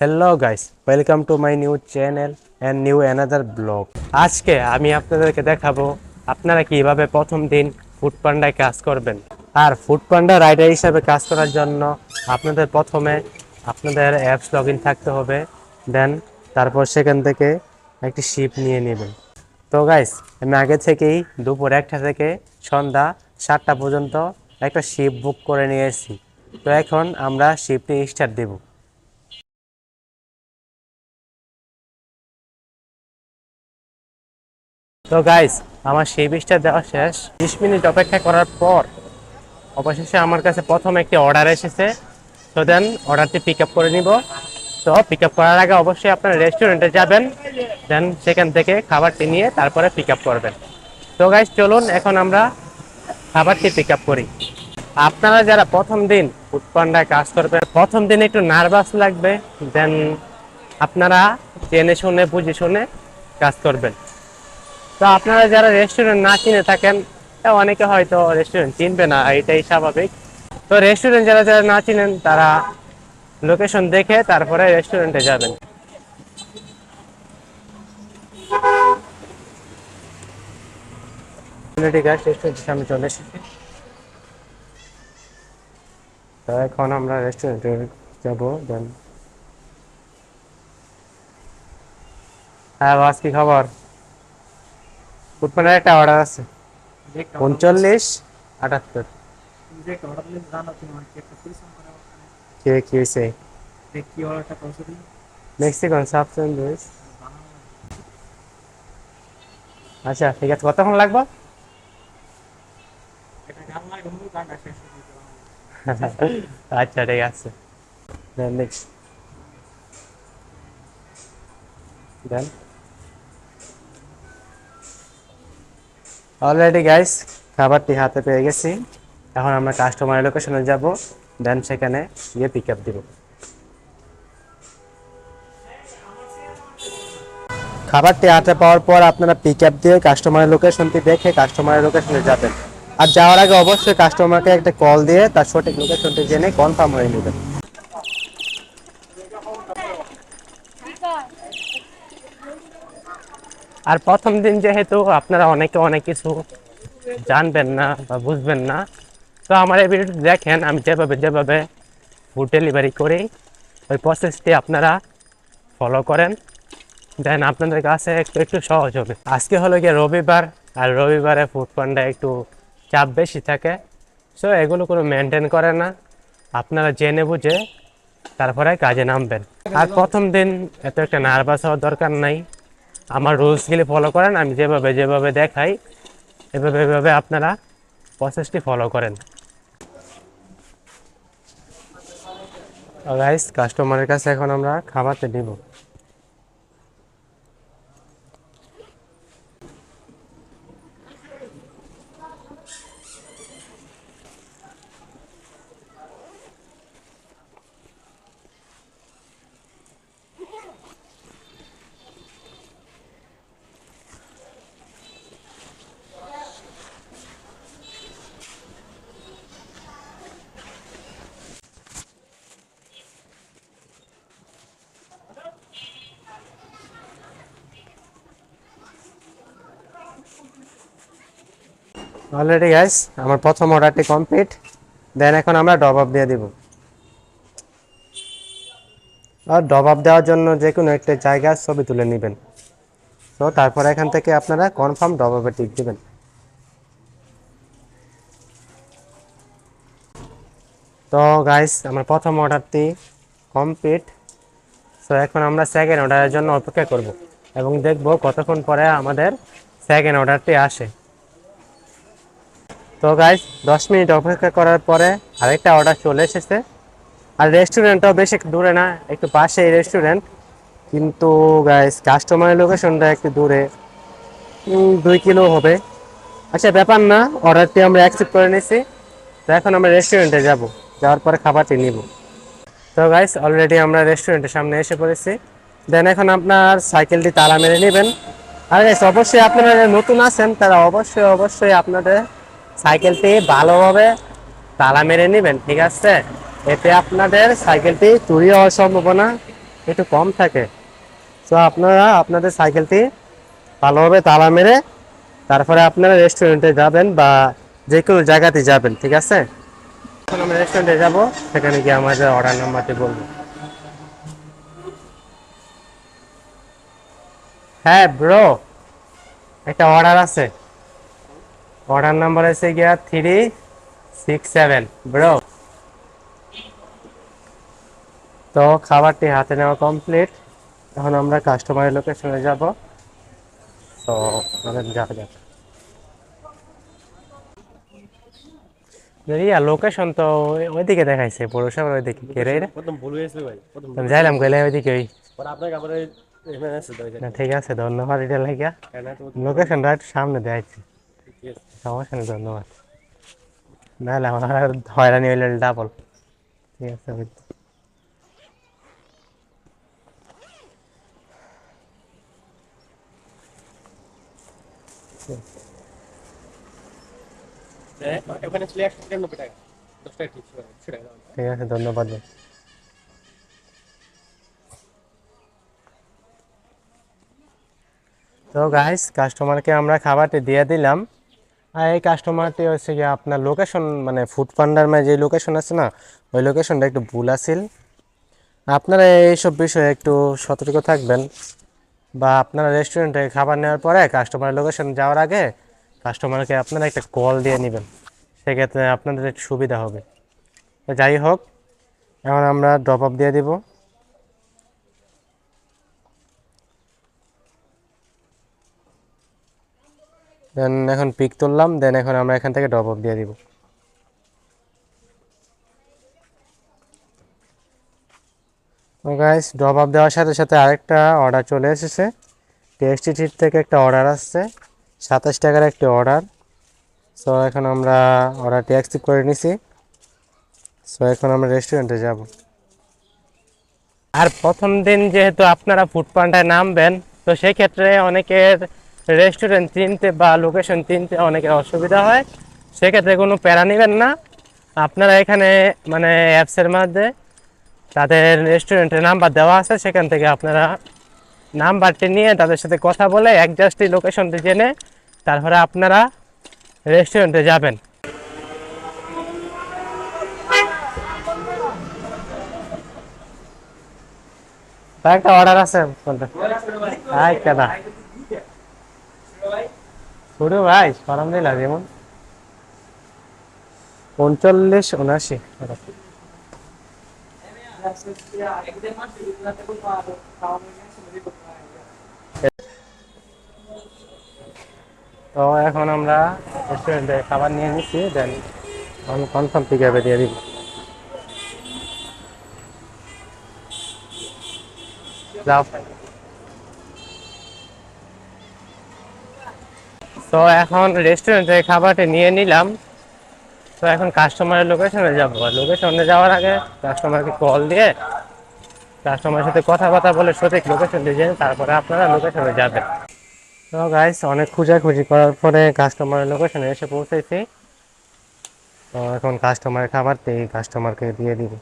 Hello guys welcome to my new channel and new another blog আজকে আমি আপনাদেরকে দেখাবো আপনারা কীভাবে প্রথম দিন ফুড পান্ডায় কাজ করবেন। আর ফুড পান্ডা রাইডার হিসাবে কাজ করার জন্য আপনাদের প্রথমে আপনাদের অ্যাপস লগ থাকতে হবে দেন তারপর সেখান থেকে একটি শিপ নিয়ে নেবেন। তো গাইস আমি আগে থেকেই দুপুর একটা থেকে সন্ধ্যা সাতটা পর্যন্ত একটা শিপ বুক করে নিয়ে এসেছি। তো এখন আমরা শিপটি স্টার্ট দেবো। তো গাইস আমার সেই বিষটা দেওয়া শেষ। বিশ মিনিট অপেক্ষা করার পর অবশেষে আমার কাছে প্রথম একটি অর্ডার এসেছে। তো দেন অর্ডারটি পিক আপ করে নিব। তো পিক আপ করার আগে অবশ্যই আপনার রেস্টুরেন্টে যাবেন। দেন সেখান থেকে খাবারটি নিয়ে তারপরে পিক আপ করবেন। তো গাইস চলুন এখন আমরা খাবারটি পিক আপ করি। আপনারা যারা প্রথম দিন ফুডপান্ডায় কাজ করবেন, প্রথম দিন একটু নার্ভাস লাগবে। দেন আপনারা জেনে শুনে, বুঝে শুনে কাজ করবেন। তো আপনারা যারা রেস্টুরেন্ট না চিনে থাকেন অনেকে হয়তো রেস্টুরেন্ট চিনবে না, এটাই স্বাভাবিক। তো রেস্টুরেন্ট যারা যারা না চিনেন, তারা লোকেশন দেখে তারপরে রেস্টুরেন্টে যাবেন। চলে এসেছি। তো এখন আমরা রেস্টুরেন্টে যাব দেন হ্যাঁ বাস কি খবর? ফুটপানের একটা অর্ডার আছে। উনচল্লিশ আটাত্তর। কে কি হয়েছে? মেক্সিকান রয়েস আচ্ছা ঠিক আছে কতক্ষণ লাগবে? আচ্ছা ঠিক আছে। Then next then already guys খাবারটি হাতে পেয়ে গেছি। এখন আমরা কাস্টমারের লোকেশনে যাব। দেন সেখানে গিয়ে পিক আপ দিব। খাবারটি হাতে পাওয়ার পর আপনারা পিক আপ দিয়ে কাস্টমারের লোকেশনটি দেখে কাস্টমারের লোকেশনে যাবেন। আর যাওয়ার আগে অবশ্যই কাস্টমারকে একটা কল দিয়ে তার সঠিক লোকেশনটি জেনে কনফার্ম হয়ে নেবেন। আর প্রথম দিন যেহেতু আপনারা অনেকে অনেক কিছু জানবেন না বা বুঝবেন না, তো আমার এই ভিডিওটি দেখেন, আমি যেভাবে যেভাবে ফুড ডেলিভারি করি, ওই প্রসেসটি আপনারা ফলো করেন। দেন আপনাদের কাছে একটু একটু সহজ হবে। আজকে হলো গিয়ে রবিবার, আর রবিবারে ফুড পান্ডা একটু চাপ বেশি থাকে। সো এগুলো কোনো মেনটেন করে না। আপনারা জেনে বুঝে তারপরে কাজে নামবেন। আর প্রথম দিন এত একটা নার্ভাস হওয়ার দরকার নাই। আমার রুলসগুলি ফলো করেন, আমি যেভাবে যেভাবে দেখাই, এভাবে এভাবে আপনারা প্রসেসটি ফলো করেন। গাইস কাস্টমারের কাছে এখন আমরা খাবারতে দিব অলরেডি গাইস আমার প্রথম অর্ডারটি কমপ্লিট দেন এখন আমরা ডব আপ দিয়ে দিব। আর ডব আপ দেওয়ার জন্য যে কোনো একটা জায়গার ছবি তুলে নেবেন। তো তারপর এখান থেকে আপনারা কনফার্ম ডব আপে টিক দেবেন। তো গাইস আমার প্রথম অর্ডারটি কমপ্লিট সো এখন আমরা সেকেন্ড অর্ডারের জন্য অপেক্ষা করব এবং দেখব কতক্ষণ পরে আমাদের সেকেন্ড অর্ডারটি আসে। তো গাইস দশ মিনিট অপেক্ষা করার পরে আরেকটা অর্ডার চলে এসেছে। আর রেস্টুরেন্টটাও বেশি দূরে না, একটু পাশে এই রেস্টুরেন্ট কিন্তু গাইস কাস্টমারের লোকেশনটা একটু দূরে। দুই কিলো হবে। আচ্ছা ব্যাপার না অর্ডারটি আমরা অ্যাকসেপ্ট করে নিয়েছি। তো এখন আমরা রেস্টুরেন্টে যাব। যাওয়ার পরে খাবারটি নিব। তো গাইস অলরেডি আমরা রেস্টুরেন্টের সামনে এসে পড়েছি। দেন এখন আপনার সাইকেলটি তালা মেরে নেবেন। আর গাইস অবশ্যই আপনারা নতুন আছেন, তারা অবশ্যই অবশ্যই আপনাদের সাইকেলটি ভালোভাবে তালা মেরে নেবেন, ঠিক আছে? এতে আপনাদের সাইকেলটি চুরি হওয়ার সম্ভাবনা একটু কম থাকে। তো আপনারা আপনাদের সাইকেলটি ভালোভাবে তালা মেরে তারপরে আপনারা রেস্টুরেন্টে যাবেন বা যে কোনো জায়গাতে যাবেন, ঠিক আছে? এখন আমরা রেস্টুরেন্টে যাব, সেখানে গিয়ে আমাদের অর্ডার নাম্বারটি বলব। হ্যাঁ ব্রো একটা অর্ডার আছে। অর্ডার নাম্বার আছে গিয়া থ্রি সিক্স সেভেন ব্রো তো খাবারটি হাতে নেওয়া কমপ্লিট এখন আমরা কাস্টমারের লোকেশনে যাব। তো আমাদের যাওয়া যাক। রিয়া লোকেশন তো ওইদিকে দেখাইছে পৌরসভার ওইদিকে। কে রে প্রথম ভুল হয়েছে ভাই প্রথম যাইলাম গেলে ওইদিকে ওই। ঠিক আছে ধন্যবাদ এটা লাগিয়া। লোকেশন রাইট সামনে দেখাইছি। সমস্যা নেই, ধন্যবাদ। নাহলে আমার হয়রানি হইলে ডাবল ঠিক আছে। ঠিক আছে, ধন্যবাদ। তো গাইস কাস্টমারকে আমরা খাবারটি দিয়ে দিলাম। আর এই কাস্টমারটি হচ্ছে কি আপনার লোকেশন মানে ফুড পান্ডার মানে যে লোকেশন আছে না, ওই লোকেশনটা একটু ভুল আছিল আপনারা এইসব বিষয়ে একটু সতর্ক থাকবেন বা আপনারা রেস্টুরেন্টে খাবার নেওয়ার পরে কাস্টমার লোকেশন যাওয়ার আগে কাস্টমারকে আপনারা একটা কল দিয়ে নেবেন। সেক্ষেত্রে আপনাদের একটু সুবিধা হবে। যাই হোক, এখন আমরা ড্রপ আপ দিয়ে দিব। দেন এখন পিক তুললাম দেন এখন আমরা এখান থেকে ড্রপ অফ দিয়ে দিব। গাইস ড্রপ আপ দেওয়ার সাথে সাথে আরেকটা অর্ডার চলে এসেছে। টেস্টি ট্রিট থেকে একটা অর্ডার আসছে। সাতাশ টাকার একটি অর্ডার সো এখন আমরা অর্ডারটি অ্যাকসেপ্ট করে নিছি। সো এখন আমরা রেস্টুরেন্টে যাব। আর প্রথম দিন যেহেতু আপনারা ফুড পান্ডায় নামবেন, তো সেই ক্ষেত্রে অনেকের রেস্টুরেন্ট চিনতে বা লোকেশন চিনতে অনেকের অসুবিধা হয়। সেক্ষেত্রে কোনো প্যারা নেবেন না। আপনারা এখানে মানে অ্যাপসের মধ্যে তাদের রেস্টুরেন্টের নাম্বার দেওয়া আছে, সেখান থেকে আপনারা নাম্বারটি নিয়ে তাদের সাথে কথা বলে একজাস্টলি লোকেশনটি জেনে তারপরে আপনারা রেস্টুরেন্টে যাবেন। একটা অর্ডার আছে। হাই শুরু ভাই সরম দিলা যেমন। উনচল্লিশ উনাশি। তো এখন আমরা রেস্টুরেন্টে খাবার নিয়ে নিচ্ছি দেন কনফার্ম পিক দিয়ে দিব। যাও। তো এখন রেস্টুরেন্টে খাবারটি নিয়ে নিলাম। তো এখন কাস্টমারের লোকেশনে যাব। লোকেশনে যাওয়ার আগে কাস্টমারকে কল দিয়ে কাস্টমারের সাথে কথা কথা বলে সঠিক লোকেশন দিয়ে তারপরে আপনারা লোকেশনে যাবেন। তো গাইস অনেক খোঁজাখুঁজি করার পরে কাস্টমারের লোকেশনে এসে পৌঁছেছি। তো এখন কাস্টমারের খাবার খাবারটি কাস্টমারকে দিয়ে দিব।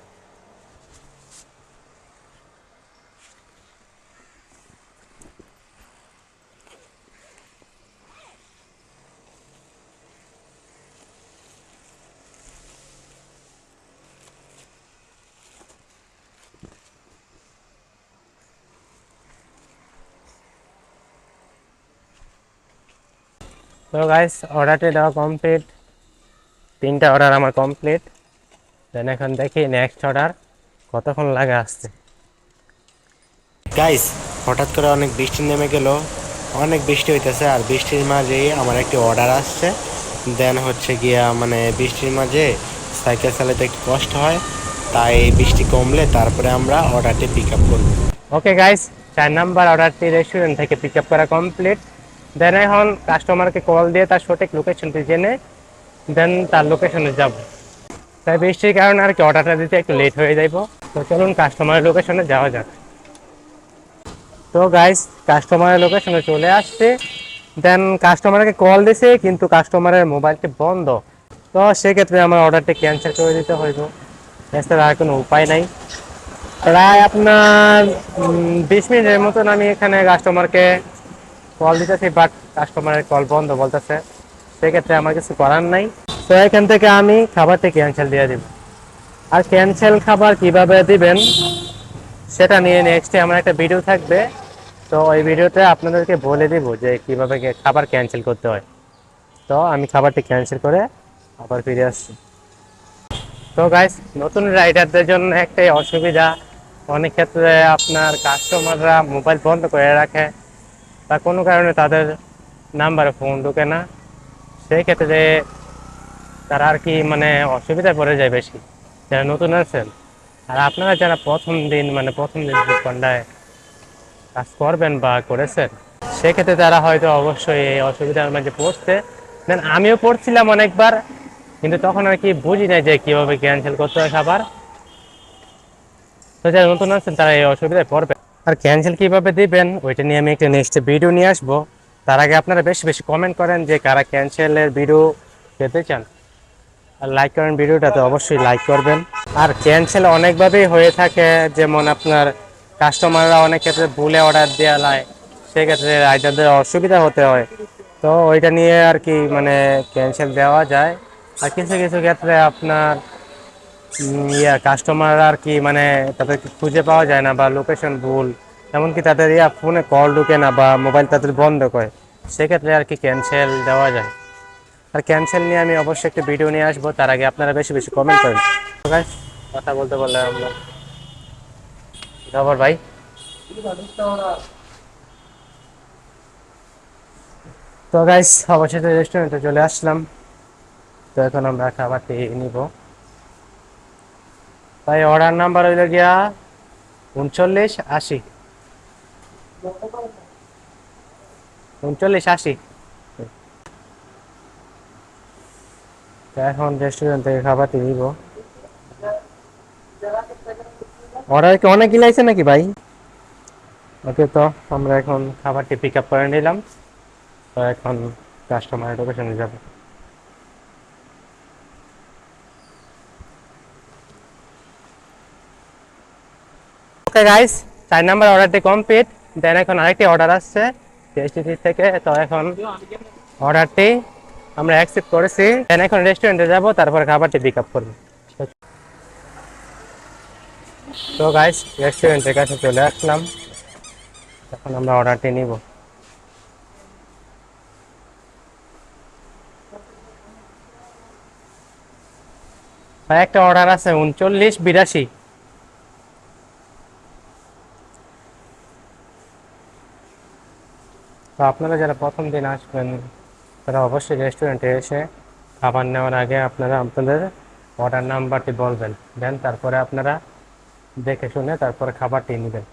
তো গাইস অর্ডারটি দেওয়া কমপ্লিট তিনটা অর্ডার আমার কমপ্লিট দেন এখন দেখি নেক্সট অর্ডার কতক্ষণ লাগে আসতে। গাইস হঠাৎ করে অনেক বৃষ্টি নেমে গেল। অনেক বৃষ্টি হইতেছে আর বৃষ্টির মাঝেই আমার একটি অর্ডার আসছে। দেন হচ্ছে গিয়া মানে বৃষ্টির মাঝে সাইকেল চালাতে একটু কষ্ট হয়। তাই বৃষ্টি কমলে তারপরে আমরা অর্ডারটি পিক আপ করব। ওকে গাইস চার নাম্বার অর্ডারটি রেস্টুরেন্ট থেকে পিক আপ করা কমপ্লিট দেন এখন কাস্টমারকে কল দিয়ে তার সঠিক লোকেশনটি জেনে দেন তার লোকেশনে যাব তাই বৃষ্টির কারণে আর কি অর্ডারটা দিতে একটু লেট হয়ে যাইব তো চলুন কাস্টমারের লোকেশনে যাওয়া যাক তো গাইস কাস্টমারের লোকেশনে চলে আসছে দেন কাস্টমারকে কল দিছে কিন্তু কাস্টমারের মোবাইলটি বন্ধ তো সেক্ষেত্রে আমার অর্ডারটি ক্যান্সেল করে দিতে হইব এছাড়া আর কোনো উপায় নাই প্রায় আপনার বিশ মিনিটের মতন আমি এখানে কাস্টমারকে কল দিতেছি বাট কাস্টমারের কল বন্ধ বলতেছে। সেক্ষেত্রে আমার কিছু করার নাই। তো এখান থেকে আমি খাবারটি ক্যান্সেল দিয়ে দিব। আর ক্যান্সেল খাবার কীভাবে দিবেন, সেটা নিয়ে নেক্সটে আমার একটা ভিডিও থাকবে। তো ওই ভিডিওতে আপনাদেরকে বলে দিব যে কীভাবে খাবার ক্যান্সেল করতে হয়। তো আমি খাবারটি ক্যান্সেল করে আবার ফিরে আসছি। তো গাইস নতুন রাইডারদের জন্য একটাই অসুবিধা। অনেক ক্ষেত্রে আপনার কাস্টমাররা মোবাইল বন্ধ করে রাখে। বা কোনো কারণে তাদের নাম্বারে ফোন ঢোকে না। সেই ক্ষেত্রে তারা আর কি মানে অসুবিধায় পড়ে যায় বেশি। যারা নতুন আছেন, আর আপনারা যারা প্রথম দিন মানে প্রথম দিন ফুটপান্ডায় কাজ করবেন বা করেছেন সেক্ষেত্রে তারা হয়তো অবশ্যই এই অসুবিধার মাঝে পড়ছে দেন আমিও পড়ছিলাম অনেকবার, কিন্তু তখন আর কি বুঝি নাই যে কীভাবে ক্যান্সেল করতে হয় খাবার তো যারা নতুন আছেন, তারা এই অসুবিধায় পড়বে আর ক্যান্সেল কীভাবে দিবেন, ওইটা নিয়ে আমি একটা নেক্সট ভিডিও নিয়ে আসব। তার আগে আপনারা বেশি বেশি কমেন্ট করেন যে কারা ক্যান্সেলের ভিডিও পেতে চান। আর লাইক করেন ভিডিওটাতে অবশ্যই লাইক করবেন। আর ক্যান্সেল অনেকভাবেই হয়ে থাকে, যেমন আপনার কাস্টমাররা অনেক ক্ষেত্রে ভুলে অর্ডার দেওয়া হয় সেক্ষেত্রে রাইডারদের অসুবিধা হতে হয়। তো ওইটা নিয়ে আর কি মানে ক্যান্সেল দেওয়া যায়। আর কিছু কিছু ক্ষেত্রে আপনার ইয়া কাস্টমার আর কি মানে তাদেরকে খুঁজে পাওয়া যায় না বা লোকেশন ভুল এমনকি তাদের ইয়া ফোনে কল ঢুকে না বা মোবাইল তাদের বন্ধ করে সেক্ষেত্রে আর কি ক্যান্সেল দেওয়া যায়। আর ক্যান্সেল নিয়ে আমি অবশ্যই একটা ভিডিও নিয়ে আসব তার আগে আপনারা বেশি বেশি কমেন্ট করেন। কথা বলতে বললে আমরা। খবর ভাই। তো গাইস অবশেষে রেস্টুরেন্টে চলে আসলাম। তো এখন আমরা খাবারটি নিব। ভাই অর্ডার নাম্বার হইল গিয়া উনচল্লিশ আশি। উনচল্লিশ আশি। এখন রেস্টুরেন্ট থেকে খাবারটি নিব। অর্ডার কি অনেক গিলাইছে নাকি ভাই? ওকে তো, আমরা এখন খাবারটি পিক আপ করে নিলাম। তো এখন কাস্টমারের লোকেশনে যাব। ওকে গাইস চার নাম্বার অর্ডারটি কমপ্লিট দেন এখন আরেকটি অর্ডার আসছে টিএসটিসি থেকে। তো এখন অর্ডারটি আমরা অ্যাকসেপ্ট করেছি। দেন এখন রেস্টুরেন্টে যাব, তারপর খাবারটি পিক আপ করব। তো গাইস রেস্টুরেন্টের কাছে চলে আসলাম। এখন আমরা অর্ডারটি নিব। একটা অর্ডার আছে, উনচল্লিশ, বিরাশি। তো আপনারা যারা প্রথম দিন আসবেন, তারা অবশ্যই রেস্টুরেন্টে এসে খাবার নেওয়ার আগে আপনারা আপনাদের অর্ডার নাম্বারটি বলবেন। দেন তারপরে আপনারা দেখে শুনে তারপরে খাবারটি নেবেন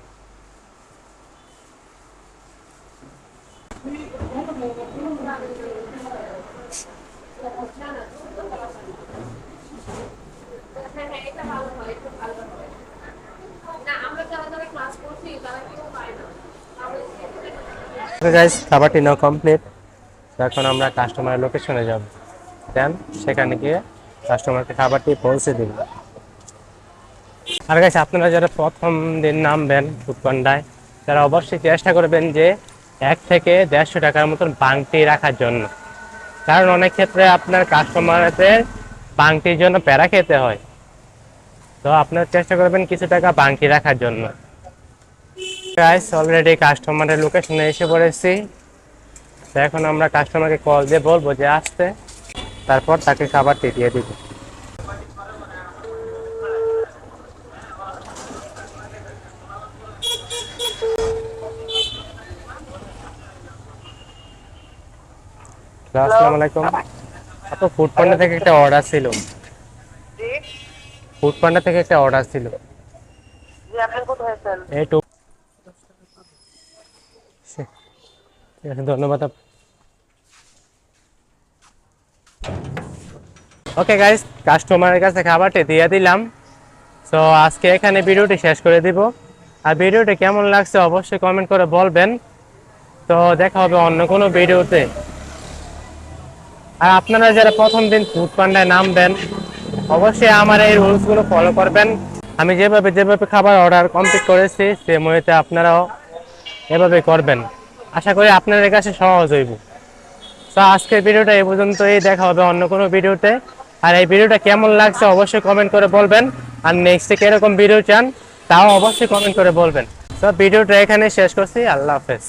না আমরা যারা যারা ক্লাস করছি তারা কেউ পায় না গাইস খাবারটি নাও কমপ্লিট এখন আমরা কাস্টমারের লোকেশনে যাব। দেন সেখানে গিয়ে কাস্টমারকে খাবারটি পৌঁছে দিব। আর গাইস আপনারা যারা প্রথম দিন নামবেন ফুটপান্ডায় তারা অবশ্যই চেষ্টা করবেন যে এক থেকে দেড়শো টাকার মতন বাংটি রাখার জন্য। কারণ অনেক ক্ষেত্রে আপনার কাস্টমারদের বাংটির জন্য প্যারা খেতে হয়। তো আপনার চেষ্টা করবেন কিছু টাকা বাংটি রাখার জন্য। গাইস অলরেডি কাস্টমারের লোকেশনে এসে পড়েছি। তো এখন আমরা কাস্টমারকে কল দিয়ে বলব যে আসতে তারপর তাকে খাবারটি দিয়ে দিব। আসসালামু আলাইকুম। আপু ফুড পান্ডা থেকে একটা অর্ডার ছিল। ফুড পান্ডা থেকে একটা অর্ডার ছিল। এই ঠিক আছে, ধন্যবাদ ওকে গাইস কাস্টমারের কাছে খাবারটি দিয়ে দিলাম। সো আজকে এখানে ভিডিওটি শেষ করে দিব। আর ভিডিওটি কেমন লাগছে অবশ্যই কমেন্ট করে বলবেন। তো, দেখা হবে অন্য কোনো ভিডিওতে। আর আপনারা যারা প্রথম দিন ফুড পান্ডায় নামবেন, অবশ্যই আমার এই রুলসগুলো ফলো করবেন। আমি যেভাবে যেভাবে খাবার অর্ডার কমপ্লিট করেছি সেম ওয়েতে আপনারাও এভাবে করবেন। আশা করি আপনাদের কাছে সহজ হইব। তো আজকের ভিডিওটা এই পর্যন্তই। দেখা হবে অন্য কোনো ভিডিওতে। আর এই ভিডিওটা কেমন লাগছে অবশ্যই কমেন্ট করে বলবেন। আর নেক্সটে কীরকম ভিডিও চান, তাও অবশ্যই কমেন্ট করে বলবেন। তো ভিডিওটা এখানে শেষ করছি। আল্লাহ হাফেজ।